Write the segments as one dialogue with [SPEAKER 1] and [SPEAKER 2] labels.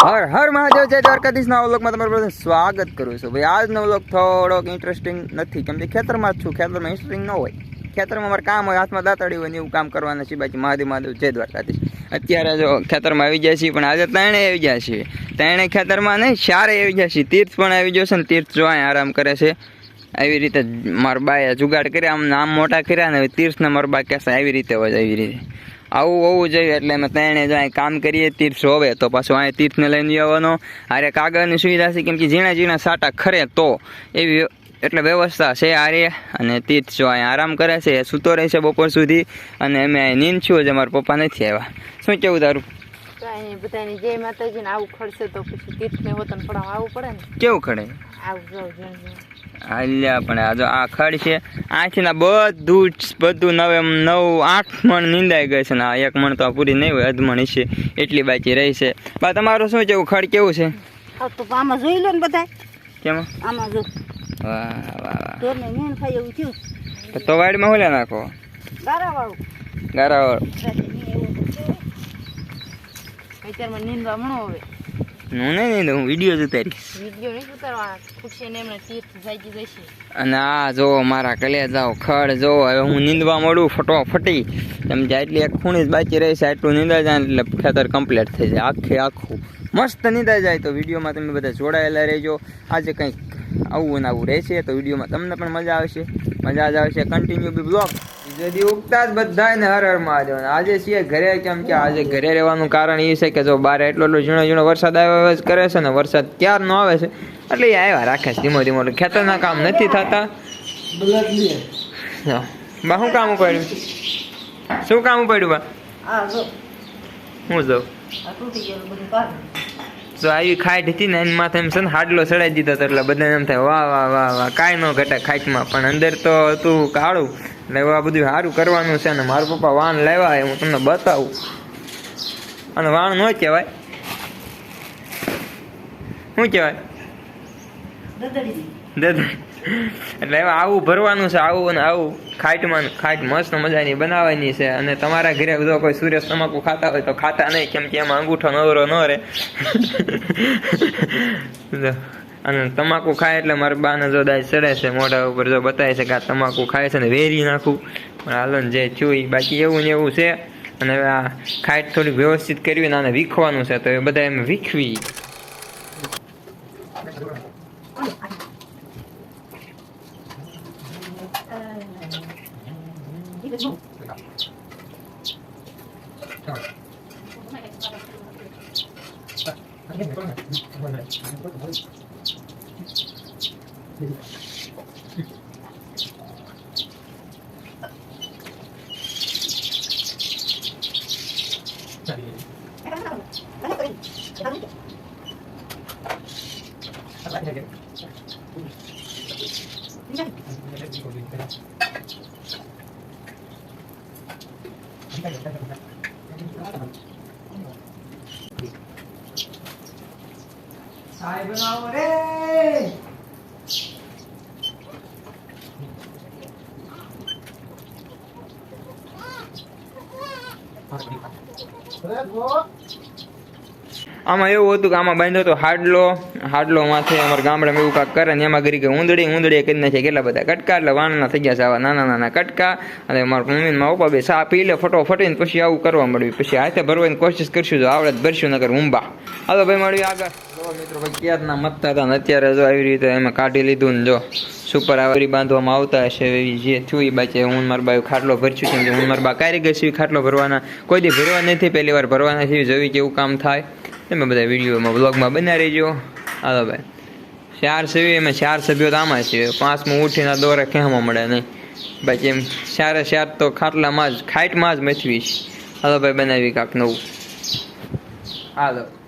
[SPEAKER 1] હર હર મહાદેવ, જય દ્વારકાધીશના અવલોકમાં તમારું બધું સ્વાગત કરું છું. ભાઈ, આજનો અવલોક થોડોક ઇન્ટરેસ્ટિંગ નથી. કેમ કે ખેતરમાં જ છું. ખેતરમાં ઇન્ટરેસ્ટિંગ ન હોય. ખેતરમાં મારે કામ હોય, હાથમાં દાંતડી હોય ને એવું કામ કરવાના છે બાકી મહાદેવ મહાદેવ, જય દ્વારકાધીશ. અત્યારે જો ખેતરમાં આવી જાય છે પણ આજે ત્રણે આવી જાય છે ત્રણે ખેતરમાં નહીં ચારે આવી જાય છે તીર્થ પણ આવી છે ને તીર્થ જો આરામ કરે છે. આવી રીતે મારા બાએ જુગાડ કર્યા, આમ નામ મોટા કર્યા ને તીર્થને મારા બા કહેશે આવી રીતે હોય, આવી રીતે. આવું હોવું જોઈએ એટલે અમે ત્રણે જો અહીં કામ કરીએ તીર્થ હોવે, તો પાછું અહીં તીર્થને લઈને જવાનો. અરે કાગળની સુવિધા છે, કેમ કે ઝીણા ઝીણા સાટા ખરે તો એવી એટલે વ્યવસ્થા છે આરે અને તીર્થ જો અહીં આરામ કરે છે, સૂતો રહે છે બપોર સુધી. અને અમે અહીં નીંદ છું જ અમારા પપ્પા નથી આવ્યા. શું કેવું તારું?
[SPEAKER 2] કાંઈ નહીં બધાની જય માતાજી ને આવું ખડશે તો પછી તીર્થને વતન પડાવવા આવવું પડે ને?
[SPEAKER 1] કેવું ખડે?
[SPEAKER 2] આવું જાવ.
[SPEAKER 1] હાલ્યા પણ આ જો આ ખડ છે આથી બધું જ બધું નવે નવ આઠ મણ નીંદાઈ ગઈ છે ને આ એક મણ તો પૂરી નહીં હોય અધમણ છે એટલી બાકી રહી છે. બા તમારું શું છે ખડ કેવું છે?
[SPEAKER 3] તો આમાં જોઈ લો ને બધા
[SPEAKER 1] કેમાં?
[SPEAKER 3] આમાં જો.
[SPEAKER 1] વાહ
[SPEAKER 3] એવું થયું.
[SPEAKER 1] તો તો વાડીમાં હોલે નાખો?
[SPEAKER 3] ગારાવાળું.
[SPEAKER 1] ગારાવાળું.
[SPEAKER 2] અત્યારમાં નીંદવા મણો હવે.
[SPEAKER 1] હું નહીં નહીં હું વીડિયો જ ઉતારીશ.
[SPEAKER 2] વીડિયો નહીં ઉતારવા ખુશી ને એમને તીર્થ જાગી જશે.
[SPEAKER 1] અને આ જો મારા કલે જાઓ ખડ જો હવે હું નીંદવા મળું ફટોફટી. એમ જાય એટલી એક ખૂણી જ બાકી રહી છે આટલું નીંદા જાય એટલે ખેતર કમ્પ્લીટ થઈ જાય આખે આખું. મસ્ત નીંદા જાય તો વિડીયોમાં તમે બધા જોડાયેલા રહેજો. આજે કંઈક આવું ને આવું રહેશે તો વિડીયોમાં તમને પણ મજા આવશે. મજા જ આવશે. કન્ટિન્યુ બી બ્લોગ જેથી ઉગતા જ બધાને હર હર મહાદેવ આજે છીએ ઘરે કેમ કે આજે ઘરે રહેવાનું કારણ એ છે કે જો બાર એટલો એટલો ઝીણો ઝીણો વરસાદ આવ્યો કરે છે ને વરસાદ ક્યારનો આવે છે? એટલે એ આવ્યા રાખે છે ધીમો ધીમો. ખેતરના કામ નથી થતા. બા શું કામ ઉપાડ્યું? શું કામ ઉપાડ્યું બા? હું જો? જો આવી ખાટ હતી ને એની માથે એમ છે ને હાડલો ચડાવી દીધો હતો એટલે બધાને એમ થાય વાહ વાહ વાહ વાહ. કાંઈ ન ઘટે ખાટમાં. પણ અંદર તો હતું કાળું. એટલે આ બધું સારું કરવાનું છે અને મારા પપ્પા વાન લાવ્યા એ હું તમને બતાવું. અને વાણ ન કહેવાય. શું કહેવાય? એટલે હવે આવું ભરવાનું છે આવું અને આવું. ખાટમાં ખાટ મસ્ત મજાની બનાવવાની છે અને તમારા ઘરે જો કોઈ સુરેશ તમાકુ ખાતા હોય તો ખાતા નહીં કેમ કે એમાં અંગૂઠો નવરો ન રહે. અને તમાકુ ખાય એટલે મારા બાને જો દાય ચડે છે, મોઢા ઉપર જો બતાવે છે કે આ તમાકુ ખાય છે ને વેરી નાખું. પણ હાલો ને જે થયું એ બાકી એવું ને એવું છે. અને હવે આ ખાટ થોડીક વ્યવસ્થિત કરવી ને આને વીખવાનું છે, તો એ બધા એમ વીખવી. 잘 나오래 આમાં એવું હતું કે આમાં બાંધ્યો તો હાડલો હાડલો માથે અમારા ગામડામાં એવું કાંક કરે ને એમાં કરી કે ઊંધડી ઊંધડી કરી નાખે કેટલા બધા કટકા, એટલે વાણના થઈ ગયા છે આવા નાના નાના કટકા. અને મારા મમ્મી મારા પપ્પા બે સા પી લે ફટોફટીને પછી આવું કરવા મળ્યું. પછી હાથે ભરવાની કોશિશ કરશું તો આવડે તો ભરશું નગર ઊંબા. હાલો ભાઈ મળ્યું આગળ. ક્યારના મતતા હતા અત્યારે જો આવી રીતે એમાં કાઢી લીધું ને જો સુપર આવરી બાંધવામાં આવતા હશે જે થયું બાચે હું મારા બાયું ખાટલો ભરશું કેમ કે હું મારા બા કારીગર છીએ ખાટલો ભરવાના. કોઈ દી ભરવા નથી, પહેલી વાર ભરવાના છીએ જોવી કેવું કામ થાય. એમાં બધા વિડીયોમાં બ્લોગમાં બના રહેજો. હાલો ભાઈ. ચાર સભ્યો, એમાં ચાર સભ્યો તો આમાં છે. પાંચમું ઉઠીને દોરા ખેમાં મળે નહીં? બાકી એમ ચારે ચાર તો ખાટલામાં જ ખાઈટમાં જ મથવી હાલો ભાઈ, બનાવી કાંક નવું. હાલો.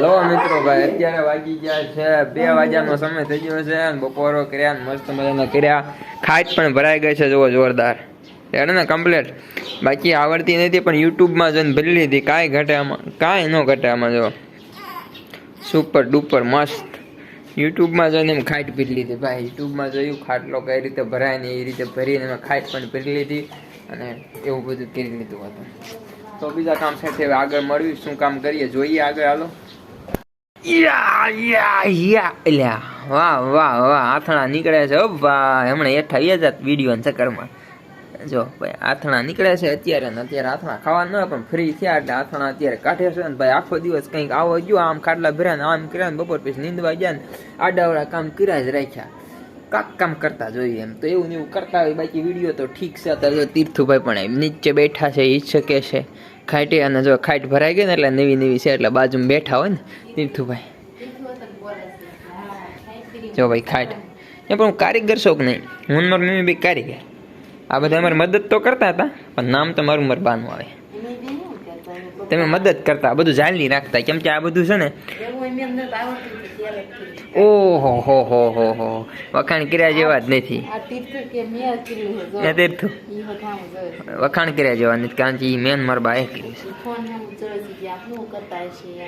[SPEAKER 1] લો જો મિત્રો, ભાઈ, અત્યારે વાગી ગયા છે. બે વાગ્યાનો સમય થઈ ગયો છે બપોરો કર્યા મસ્ત મજાના કર્યા. ખાટ પણ ભરાઈ ગઈ છે, જુઓ, જોરદાર. એટલે ને કમ્પ્લેટ બાકી આવડતી નથી, પણ યુટ્યુબમાં જોઈને ભરી લીધી. કાંઈ ઘટે આમાં, કાંઈ ન ઘટે આમાં, જો. સુપર ડુપર મસ્ત. યુટ્યુબમાં જોઈને એમ ખાટ ભરી લીધી. ભાઈ, યુટ્યુબમાં જોયું, ખાટલો કઈ રીતે ભરાય ને એ રીતે ભરીને મેં ખાટ પણ ભરી લીધી અને એવું બધું કરી લીધું હતું. તો બીજા કામ સાથે આગળ મળ્યું. શું કામ કરીએ? જોઈએ આગળ, હાલો. યા યા યા એલ્યા વાહ વાહ વાહ. આથણા નીકળે છે. ભાઈ હમણાં એઠા વ્યાજા વીડિયો ચક્કરમાં. જો, ભાઈ, આથણા નીકળે છે અત્યારે ને અત્યારે આથણા ખાવા ન પણ ફ્રી થયા એટલે આથણા અત્યારે કાઢે છે ને ભાઈ, આખો દિવસ કંઈક આવો ગયો, આમ ખાટલા ભર્યા ને આમ કર્યા ને બપોર પછી નીંદવા ગયા ને આડાવડા કામ કર્યા જ રાખ્યા. કાક કામ કરતા જોઈએ એમ. તો એવું ને એવું કરતા હોય, બાકી વીડિયો તો ઠીક છે. અત્યારે તીર્થુભાઈ પણ એમ નીચે બેઠા છે ઈચ્છ શકે છે. ખાટી અને જો ખાટ ભરાઈ ગઈ ને એટલે નવી નવી છે, એટલે બાજુમાં બેઠા હોય ને તીર્થુભાઈ. જો ભાઈ, ખાટ. એ પણ હું કારીગર શોખ નહીં. હું ને મમ્મી બી કારીગર. આ બધા અમારી મદદ તો કરતા હતા, પણ નામ તો મારું મરબાનું આવે. તમે મદદ કરતા બધું જાળવી રાખતા, કેમ કે આ બધું છે ને ઓહો, હો હો હો હો, વખાણ કર્યા જેવા જ નથી.
[SPEAKER 2] તીર્થ.
[SPEAKER 1] એ
[SPEAKER 2] વખાણ
[SPEAKER 1] કર્યા જેવા નથી, કારણ કે એ મેન મરબા કર્યું છે.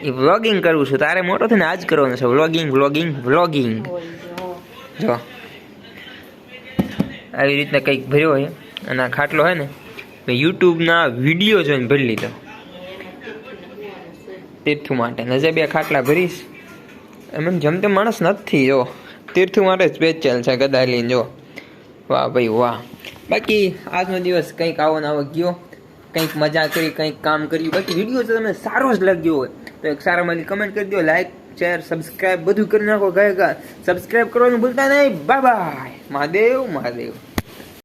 [SPEAKER 1] એ વ્લોગિંગ કરવું છું, તારે મોટો થઈને આજ કરવાનું છે વ્લોગિંગ વ્લોગિંગ વ્લોગિંગ
[SPEAKER 2] જો.
[SPEAKER 1] આવી રીતના કંઈક ભર્યો હોય, અને આ ખાટલો હોય ને, મેં યુટ્યુબના વીડિયો જોઈને ભરી લીધો. તીર્થુ માટે. નજર બે ખાટલા ભરીશ. એમ એમ જમતે માણસ નથી, જો. તીર્થુ માટે સ્પેશિયલ છે ગદા લઈને જો. વાહ ભાઈ, વાહ. બાકી, આજનો દિવસ કંઈક આવો ને આવો ગયો. કંઈક મજા કરી, કંઈક કામ કર્યું. બાકી વીડિયો જો તમને સારો જ લાગ્યો હોય, તો એક સારા મારી કમેન્ટ કરી દો લાઈક શેર સબસ્ક્રાઈબ બધું કરી નાખો ગાય સબસ્ક્રાઈબ કરવાનું ભૂલતા નહીં. Bye bye Mahadev Mahadev.